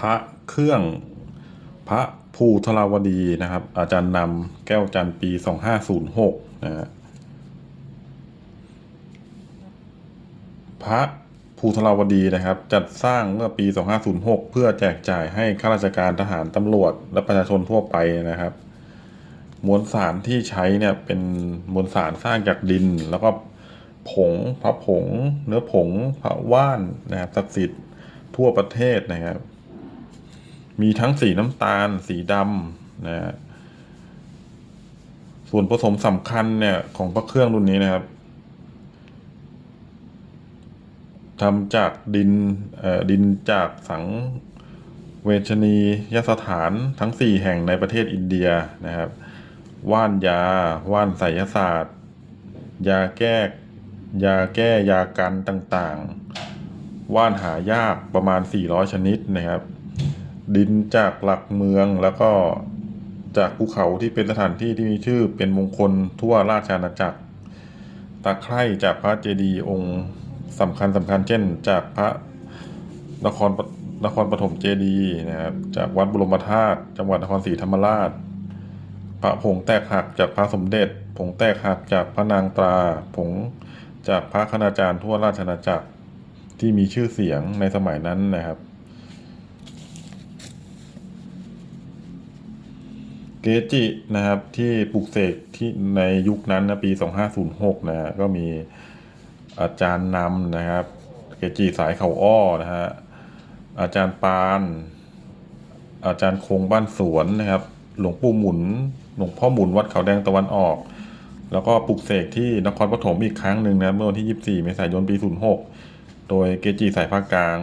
พระเครื่องพระภูทราวดีนะครับ อาจารย์นำแก้วจันทร์ปีสองห้าศูนย์หกนะฮะพระภูทราวดีนะครับ จัดสร้างเมื่อปี 2506 เพื่อแจกจ่ายให้ข้าราชการทหารตำรวจ และประชาชนทั่วไปนะครับ มวลสารที่ใช้เนี่ยเป็นมวลสารสร้างจากดิน แล้วก็ผงพระผง เนื้อผงพระว่านนะครับศักดิ์สิทธิ์ทั่วประเทศนะครับ มีทั้งสีน้ำตาล สีดำนะฮะส่วนผสมสำคัญเนี่ยของพระเครื่องรุ่นนี้นะครับทำจากดินดินจากสังเวชนียสถานทั้ง 4 แห่งในประเทศอินเดียนะครับ ว่านยา ว่านไสยศาสตร์ ยาแก้ยาแก้ยากันต่างๆ ว่านหายากประมาณ 400 ชนิดนะครับ ดินจากหลักเมืองแล้วก็จากภูเขาที่เป็นสถานที่ที่มีชื่อเป็นมงคลทั่วราชอาณาจักร ตะไคร่จากพระเจดีย์องค์สำคัญสำคัญเช่น จากพระนครนครปฐมเจดีย์นะครับจากวัดบรมธาตุจังหวัดนครศรีธรรมราช พระผงแตกหักจากพระสมเด็จ ผงแตกหักจากพระนางตรา ผงจากพระคณาจารย์ทั่วราชอาณาจักรที่มีชื่อเสียงในสมัยนั้นนะครับ เกจินะครับที่ปลูกเสกที่ในยุคนั้นนะปี 2506นะฮะก็มีอาจารย์นำนะครับ เกจิสายเขาอ้อนะฮะอาจารย์ปาน อาจารย์คงบ้านสวนนะครับ หลวงปู่หมุน หลวงพ่อหมุนวัดเขาแดงตะวันออก แล้วก็ปลูกเสกที่นครปฐมอีกครั้งหนึ่งนะเมื่อวันที่ 24 เมษายนปี 06 โดยเกจิสายภาคกลาง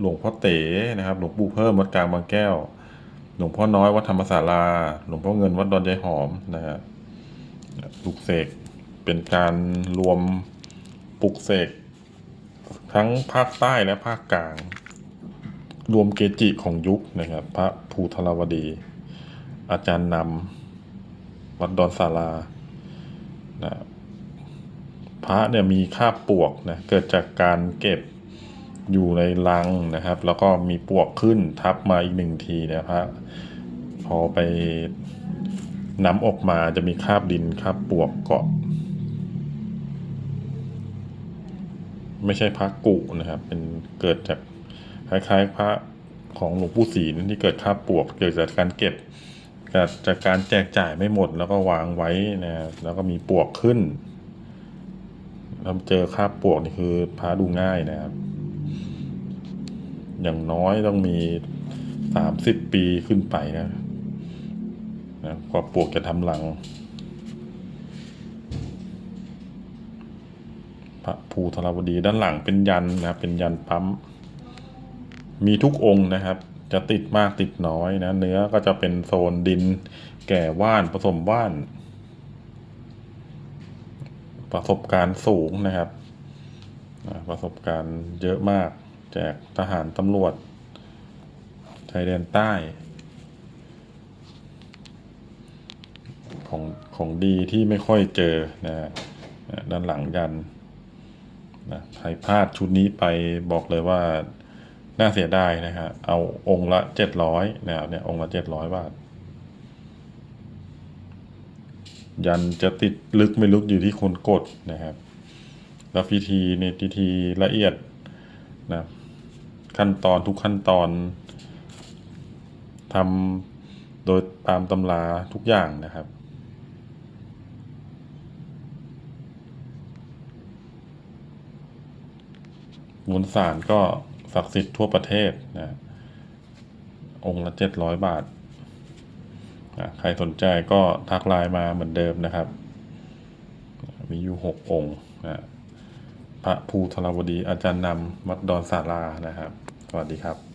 หลวงพ่อเต๋นะครับ หลวงปู่เพิ่มวัดกลางบางแก้ว หลวงพ่อน้อยวัดธรรมศาลา หลวงพ่อเงินวัดดอนยายหอมนะฮะปลุกเสกเป็นการรวมปลุกเสกทั้งภาคใต้และภาคกลาง รวมเกจิของยุคนะครับ พระภูทรวดี อาจารย์นำวัดดอนศาลานะพระเนี่ยมีคราปลวกนะเกิดจากการเก็บ อยู่ในลังนะครับ แล้วก็มีปวกขึ้นทับมาอีกหนึ่งทีนะพระพอไปนำออกมาจะมีคราบดินคราบปวกเกาะ ไม่ใช่พระกุนะครับ เป็นเกิดจากคล้ายๆพระของหลวงปู่ศรีที่เกิดคราบปวก เกิดจากการเก็บกจากการแจกจ่ายไม่หมดแล้วก็วางไว้นะแล้วก็มีปวกขึ้นเราเจอคราบปวกนี่คือพระดูง่ายนะครับ อย่างน้อยต้องมีสามสิบปีขึ้นไปนะนะกว่าปลวกจะทำหลัง พระภูธรวดีด้านหลังเป็นยันนะเป็นยันปั๊ม มีทุกองค์นะครับ จะติดมากติดน้อยนะ เนื้อก็จะเป็นโซนดิน แก่ว่านผสมว่าน ประสบการณ์สูงนะครับ ประสบการณ์เยอะมาก แจกทหารตำรวจชายแดนใต้ ของของดีที่ไม่ค่อยเจอนะด้านหลังยันนะใครพลาดชุดนี้ไปบอกเลยว่า น่าเสียดายนะฮะเอาองค์ละเจ็ดร้อยนะครับเนี่ยองค์ละเจ็ดร้อยบาท ยันจะติดลึกไม่ลึกอยู่ที่คนกดนะครับ แล้วพิธีในพิธีละเอียดนะ ขั้นตอนทุกขั้นตอนทำโดยตามตำราทุกอย่างนะครับ มวลสารก็ศักดิ์สิทธิ์ทั่วประเทศนะองค์ละเจ็ดร้อยบาท ใครสนใจก็ทักไลน์มาเหมือนเดิมนะครับ มีอยู่หกองค์นะพระภูทรวดีอาจารย์นำวัดดอนสารานะครับ สวัสดีครับ